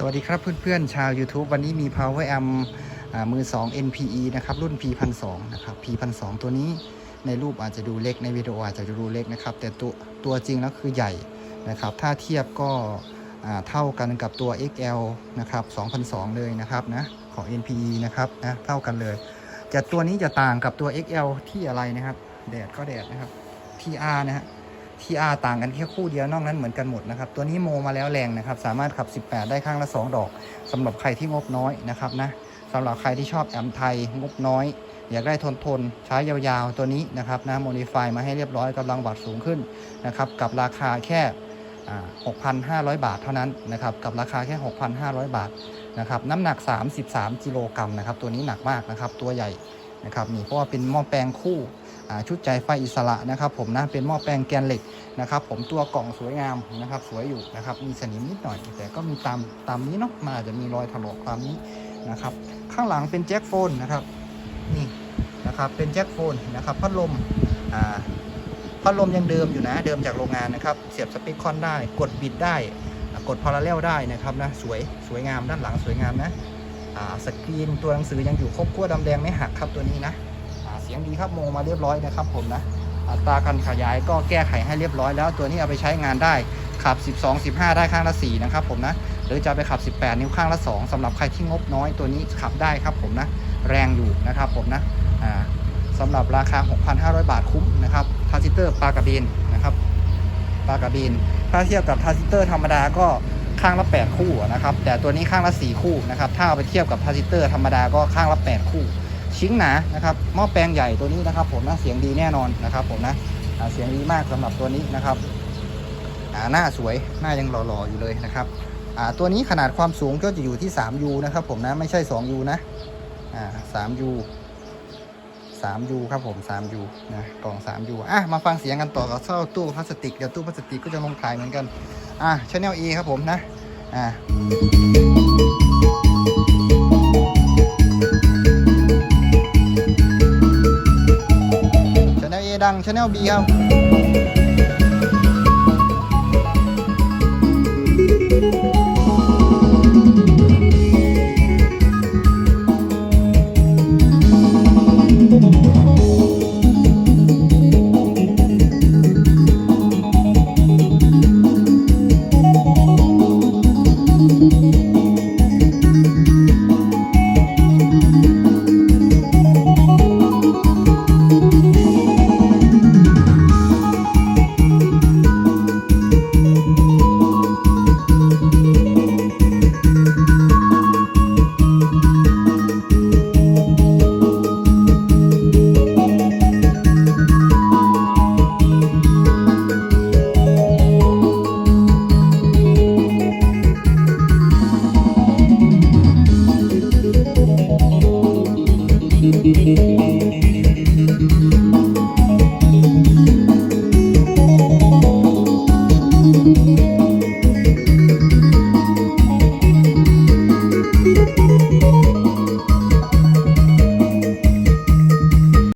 สวัสดีครับเพื่อนๆชาว YouTube วันนี้มี Power Amp อ่ามือ 2 NPE นะครับ รุ่น P1002 นะครับ P1002 ตัวนี้ในรูปอาจจะดูเล็กในวิดีโออาจจะดูเล็กนะครับ แต่ตัวตัวจริงแล้วคือใหญ่นะครับ ถ้าเทียบก็เท่ากันกับตัว XL นะครับ2002 เลยนะครับนะของ NPE นะครับนะเท่ากันเลยแต่ตัวนี้จะต่างกับตัว XL ที่อะไรนะครับ แดดก็แดดนะครับ TR นะฮะ TR ต่างกันแค่คู่เดียวนอกนั้นเหมือนกันหมดนะครับ ตัวนี้โมมาแล้วแรงนะครับ สามารถขับ 18 ได้ข้างละ 2 ดอกสำหรับใครที่งบน้อยนะครับนะสำหรับใครที่ชอบแอมไทยงบน้อย อยากได้ทนทนใช้ยาวๆตัวนี้นะครับนะโมดิฟายมาให้เรียบร้อยกำลังวัตต์สูงขึ้นนะครับกับราคาแค่อ่า6,500 บาทเท่านั้นนะครับกับราคาแค่ 6,500 บาทนะครับน้ำหนัก 33กิโลกรัมนะครับตัวนี้หนักมากนะครับตัวใหญ่ นะครับนี่เพราะว่าเป็นหม้อแปลงคู่ชุดใจไฟอิสระนะครับ ผมนะเป็นหม้อแปลงแกนเหล็กนะครับ ผมตัวกล่องสวยงามนะครับ สวยอยู่นะครับ มีสนิมนิดหน่อย แต่ก็มีตามตามนี้เนาะมาอาจจะมีรอยถลอกตามนี้นะครับ ข้างหลังเป็นแจ็คโฟนนะครับนี่นะครับเป็นแจ็คโฟนนะครับพัดลมอ่าพัดลมยังเดิมอยู่นะ เดิมจากโรงงานนะครับ เสียบสปีคอนได้ กดบิดได้ กดพาราเลลได้นะครับนะ สวย สวยงามด้านหลังสวยงามนะ สกรีนตัวหนังสือยังอยู่ครบขั้วดำแดงไม่หักครับตัวนี้นะเสียงดีครับโมมาเรียบร้อยนะครับผมนะอัตราการขยายก็แก้ไขให้เรียบร้อยแล้ว ตัวนี้เอาไปใช้งานได้ขับ 12 15 ได้ข้างละ 4 นะครับผมนะ หรือจะไปขับ 18 นิ้วข้างละ 2สำหรับใครที่งบน้อยตัวนี้ขับได้ครับผมนะ แรงอยู่นะครับผมนะอ่าสำหรับราคา 6,500 บาทคุ้มนะครับทรานซิเตอร์ปลากระเบนนะครับปลากระเบนถ้าเทียบกับทรานซิเตอร์ธรรมดาก็ ข้างละ 8 คู่นะครับ แต่ตัวนี้ข้างละ 4 คู่นะครับ ถ้าเอาไปเทียบกับทรานซิสเตอร์ธรรมดาก็ข้างละ 8 คู่ ชิ้งหนานะครับ หม้อแปลงใหญ่ตัวนี้นะครับ ผมนะ เสียงดีแน่นอนนะครับ ผมนะเสียงดีมากสำหรับตัวนี้นะครับหน้าสวย หน้ายังหล่อๆอยู่เลยนะครับตัวนี้ขนาดความสูงก็จะอยู่ที่ 3U นะครับ ผมนะ ไม่ใช่ 2U นะอ่า 3U 3U ครับผม 3U นะกล่อง 3U อะ มาฟังเสียงกันต่อกับเจ้าตู้พลาสติก เดี๋ยวตู้พลาสติกก็จะลงขายเหมือนกัน อะ Channel E ครับผมนะ อ่าช anel A ดังช anel B ครับ